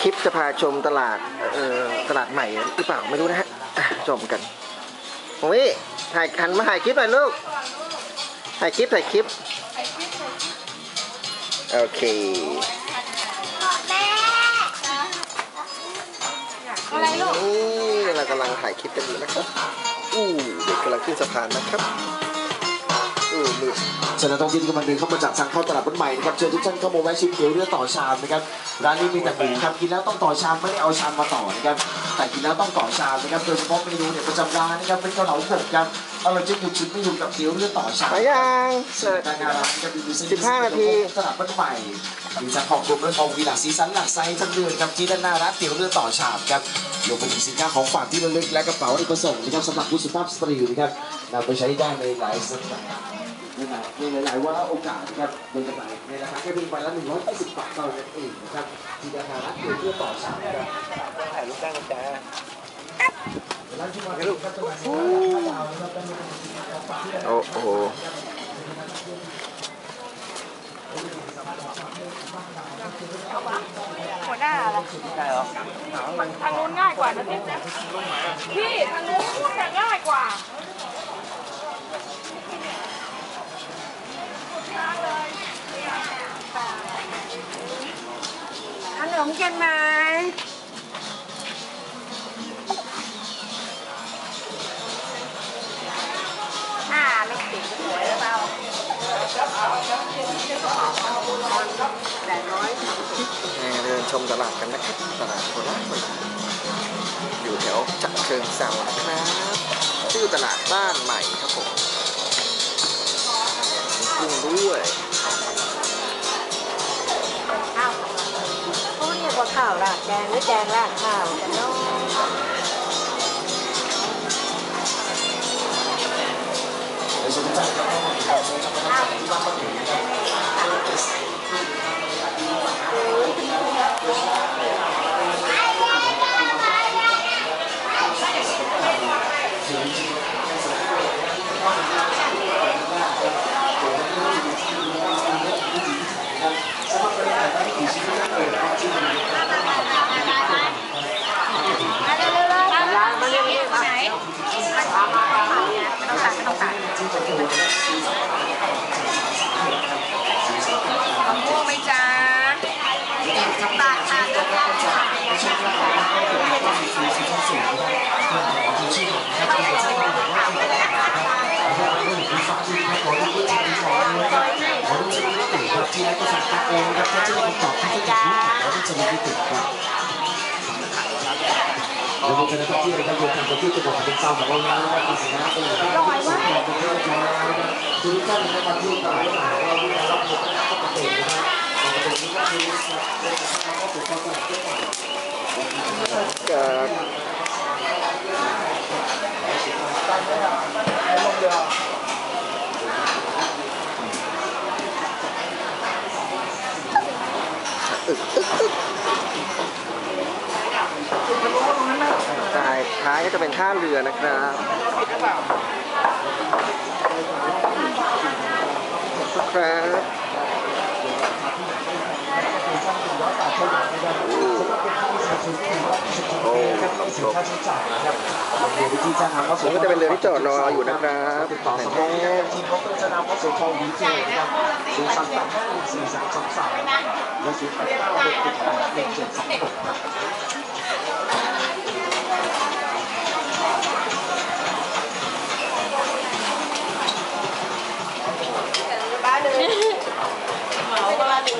คลิปจะพาชมตลาดเอ่อตลาดใหม่หรือเปล่าไม่รู้นะฮะชมกันโอ้ยถ่ายหันมาถ่ายคลิปหน่อยลูกถ่ายคลิปถ่ายคลิปโอเคอะไรลูกนี่เรากำลังถ่ายคลิปกันอยู่นะครับอู้เด็กกำลังขึ้นสะพานนะครับ มืดเชิญนักท่องเที่ยวที่กำลังเดินเข้ามาจากทางเข้าตลาดบ้านใหม่นะครับเชิญทุกท่านเข้ามาแวะชิมเกี๊ยวเรือต่อชามนะครับร้านนี้มีแต่หมูครับกินแล้วต้องต่อชามไม่ได้เอาชามมาต่อนะครับแต่กินแล้วต้องต่อชามนะครับโดยเฉพาะเมนูเนี่ยประจำร้านนะครับเป็นเกาเหลาหกครับอร่อยจนหยุดชุดไม่อยู่กับเกี๊ยวเรือต่อชามไปยังส่วนการงานร้านนะครับมีสิบห้านาทีตลาดบ้านใหม่มีจากของกลุ่มและทองมีหลากสีสันหลากไซส์ทั้งเดือนครับที่ด้านหน้าร้านเตี๋ยวเรือต่อชามครับรวมไปถึงสินค้าของฝากที่ระลึกและกระเป๋าอเนกประสงค์นะครับสำหรับผู้สุภาพสตรีนะครับนำไปใช้ได้ในหลายสถาน ในหลายๆว่าโอกาสนะครับโดยจำหน่ายในราคาแค่เพียงใบละ120บาทเท่านั้นเองนะครับที่ราคาร้านเดียวเพื่อต่อสามนะครับถ่ายรูปได้นะจ๊ะร้านที่มาลูกครับจำหน่ายสินค้าราคายาวนะครับได้เป็นสินค้าของฝากที่ระลึกโอ้โหหัวหน้าอะไรทางนู้นง่ายกว่านะพี่พี่ทางนู้นจะง่ายกว่า ข นมกินไหมหน้าไม่ติดสวยหรือเปล่าแดดร้อยเดินชมตลาดกันนะครับตลาดโคราชอยู่แถวจักเชิงเซานะครับชื่อตลาดบ้านใหม่ครับผมกุ้งด้วยาข้าวราดแกงหรือแกงราดข้าวกันเนาะในส่วนที่จ่ายก็ต้องมีการใช้ช็อกโกแลตที่บ้านมาถึงนะครับ ร้านมันเรียกว่าไหนไม่ต้องตัดไม่ต้องตัดมะม่วงไหมจ๊ะบาทค่ะ จ้าแล้วก็นักท่องเที่ยวนะครับเดินทางไปที่จังหวัดเป็นเจ้าของเรานะครับมีสินค้าเป็นอะไรที่ต้องการนะครับทุกท่านนะครับมาเที่ตลาดของเราที่ได้รับผลกระทบปกตินะครับปกตินี้ก็คือเป็นสินค้าก็ถูกต้องตลาดทั่วไปจา อึกอึกอึกสายท้ายก็จะเป็นท่าเรือนะครับครับโอ้น้ำตก เรืนก็จะเป็นเรือที่จอดรออยู่นะครับติดต่อสำนักงทีมเขาก็จะนำเข้สู่คลองหีเจดครับสามสามห้าหนึ่งสี่สามสองสามและศูนย์แปดเก้าเจ็หนึ่งเจ็ดสองหกบ้านหนึ่งเหมาบ้านหนึ่ง